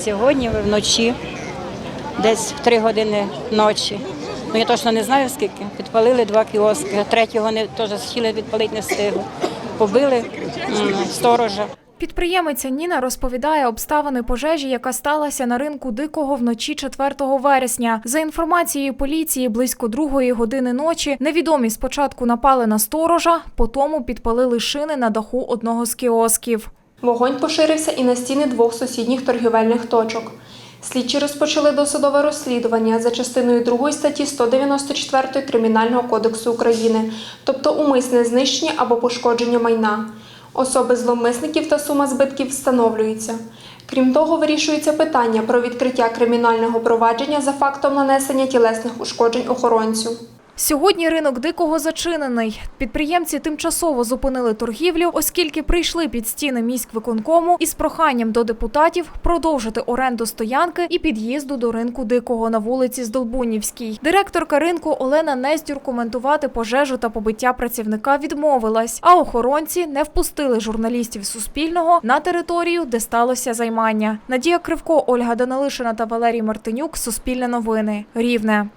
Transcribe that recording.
Сьогодні вночі, десь в три години ночі. Ну я точно не знаю скільки. Підпалили два кіоски. Третього вони теж хотіли підпалити, не встигли. Побили сторожа. Підприємиця Ніна розповідає обставини пожежі, яка сталася на ринку дикого вночі 4 вересня. За інформацією поліції, близько другої години ночі невідомі спочатку напали на сторожа, потім підпалили шини на даху одного з кіосків. Вогонь поширився і на стіни двох сусідніх торгівельних точок. Слідчі розпочали досудове розслідування за частиною 2 статті 194 Кримінального кодексу України, тобто умисне знищення або пошкодження майна. Особи зловмисників та сума збитків встановлюються. Крім того, вирішується питання про відкриття кримінального провадження за фактом нанесення тілесних ушкоджень охоронцю. Сьогодні ринок дикого зачинений. Підприємці тимчасово зупинили торгівлю, оскільки прийшли під стіни міськвиконкому із проханням до депутатів продовжити оренду стоянки і під'їзду до ринку дикого на вулиці Здолбунівській. Директорка ринку Олена Нездюр коментувати пожежу та побиття працівника відмовилась, а охоронці не впустили журналістів Суспільного на територію, де сталося займання. Надія Кривко, Ольга Данилишина та Валерій Мартинюк. Суспільне новини. Рівне.